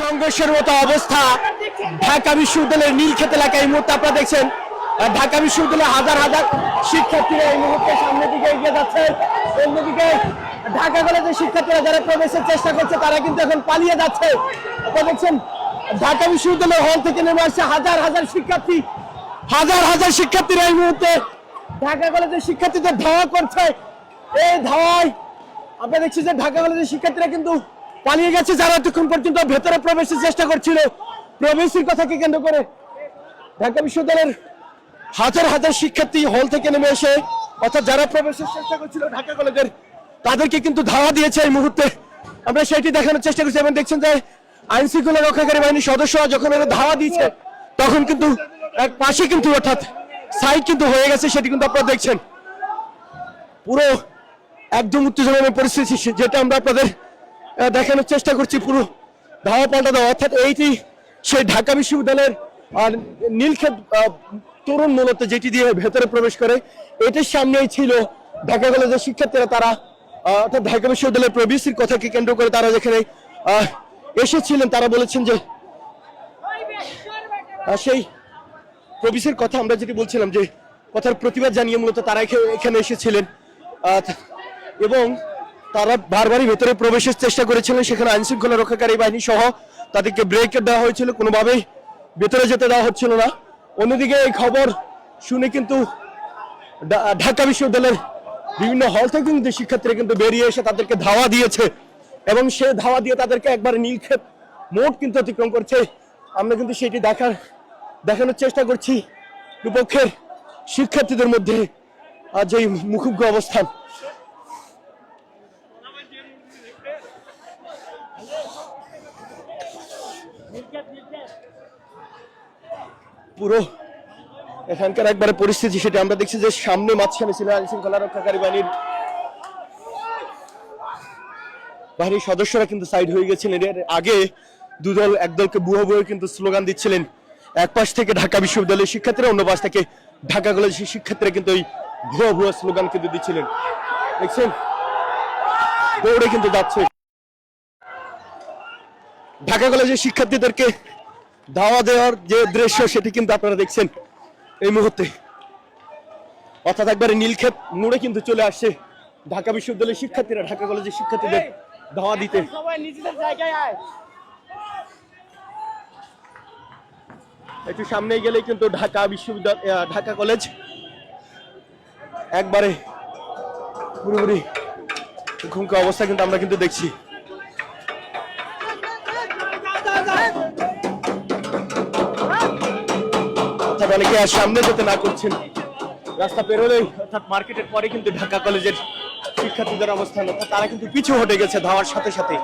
সংঘর্ষের মতো অবস্থা। ঢাকা বিশ্ববিদ্যালয়ের নীলক্ষেত এলাকায় এই মুহূর্তে আপনারা দেখছেন ঢাকা বিশ্ববিদ্যালয়ের হাজার হাজার শিক্ষার্থীরা এই মুহূর্তে সামনের দিকে এগিয়ে যাচ্ছে। অন্যদিকে ঢাকা কলেজের শিক্ষার্থীরা যারা প্রবেশের চেষ্টা করছে, তারা কিন্তু এখন পালিয়ে যাচ্ছে। আপনারা দেখছেন, ঢাকা বিশ্ববিদ্যালয়ের হল থেকে নেমে আসছে হাজার হাজার শিক্ষার্থী। হাজার হাজার শিক্ষার্থীরা এই মুহূর্তে ঢাকা কলেজের শিক্ষার্থীদের ধাওয়া করছে। এই ধাওয়ায় আমরা দেখছি যে ঢাকা কলেজের শিক্ষার্থীরা কিন্তু পালিয়ে গেছে যারা এতক্ষণ পর্যন্ত ভেতরে প্রবেশের চেষ্টা করছিল। প্রবেশের কথাকে কেন্দ্র করে? ঢাকা বিশ্ববিদ্যালয়ের হাজার হাজার শিক্ষার্থী হল থেকে নেমে এসে, অর্থাৎ যারা প্রবেশের চেষ্টা করছিল ঢাকা কলেজের, তাদেরকে কিন্তু ধাওয়া দিয়েছে এই মুহূর্তে। আমরা সেটি দেখানোর চেষ্টা করছি এবং দেখছেন যে আইন শৃঙ্খলা রক্ষাকারী বাহিনীর সদস্যরা যখন এরা ধাওয়া দিয়েছে, তখন কিন্তু এক পাশে কিন্তু অর্থাৎ সাইড কিন্তু হয়ে গেছে, সেটি কিন্তু আপনারা দেখছেন। পুরো একদম উত্তেজনাময় পরিস্থিতি যেটা আমরা আপনাদের দেখানোর চেষ্টা করছি পুরো ধাওয়া পাল্টা দেওয়া অর্থাৎ এইটি সেই ঢাকা বিশ্ববিদ্যালয়ের, আর নীলক্ষেত তরুণ মূলত যেটি দিয়ে ভেতরে প্রবেশ করে, এটির সামনেই ছিল ঢাকা কলেজের শিক্ষার্থীরা, তারা অর্থাৎ ঢাকা বিশ্ববিদ্যালয়ের প্রবেশের কথাকে কেন্দ্র করে তারা যেখানে এসেছিলেন, তারা বলেছেন যে সেই প্রবেশের কথা আমরা যেটি বলছিলাম যে, কথার প্রতিবাদ জানিয়ে মূলত তারা এখানে এসেছিলেন। এবং তারা বারবারই ভেতরে প্রবেশের চেষ্টা করেছিলেন। সেখানে আইন শৃঙ্খলা রক্ষাকারী বাহিনী সহ তাদেরকে ব্রেক দেওয়া হয়েছিল। কোনোভাবেই ভেতরে যেতে দেওয়া হচ্ছিল না। অন্যদিকে এই খবর শুনে কিন্তু ঢাকা বিশ্ববিদ্যালয়ের বিভিন্ন হল থেকে কিন্তু শিক্ষার্থীরা কিন্তু বেরিয়ে এসে তাদেরকে ধাওয়া দিয়েছে এবং সে ধাওয়া দিয়ে তাদেরকে একবার নীলক্ষেত মোট কিন্তু অতিক্রম করছে। আমরা কিন্তু সেটি দেখার, দেখানোর চেষ্টা করছি। দুপক্ষের শিক্ষার্থীদের মধ্যে আজ এই মুখুজ্ঞ অবস্থান। পুরো এখানকার একবারে পরিস্থিতি সেটা আমরা দেখছি যে সামনে মাঝখানে ছিল আইন শৃঙ্খলা রক্ষাকারী বাহিনীর বাহিনীর সদস্যরা কিন্তু সাইড হয়ে গেছিলেন। এর আগে দুদল একদলকে বুয়া বুয়ে কিন্তু স্লোগান দিচ্ছিলেন। এক পাশ থেকে ঢাকা বিশ্ববিদ্যালয়ের শিক্ষার্থীরা, অন্য পাশ থেকে ঢাকা কলেজের শিক্ষার্থীরা কিন্তু ওই ভুয়া ভুয়া স্লোগান কিন্তু দিচ্ছিলেন। দেখছেন? দৌড়ে কিন্তু যাচ্ছে। ঢাকা কলেজের শিক্ষার্থীদেরকে ধাওয়া দেওয়ার যে দৃশ্য সেটি কিন্তু আপনারা দেখছেন এই মুহূর্তে। অর্থাৎ একবারে নীলক্ষেত মোড়ে কিন্তু চলে আসছে ঢাকা বিশ্ববিদ্যালয়ের শিক্ষার্থীরা ঢাকা কলেজের শিক্ষার্থীদের ধাওয়া দিতে। একটু সামনে গেলে কিন্তু ঢাকা বিশ্ববিদ্যালয় ঢাকা কলেজ। একবারে পুরোপুরি ঘুমকা অবস্থা কিন্তু আমরা কিন্তু দেখছি। অনেকে আর সামনে যেতে না করছেন? রাস্তা পেরোলেই, অর্থাৎ মার্কেটের পরে কিন্তু ঢাকা কলেজের শিক্ষার্থীদের অবস্থান, অর্থাৎ তারা কিন্তু পিছু হটে গেছে ধাওয়ার সাথে সাথে।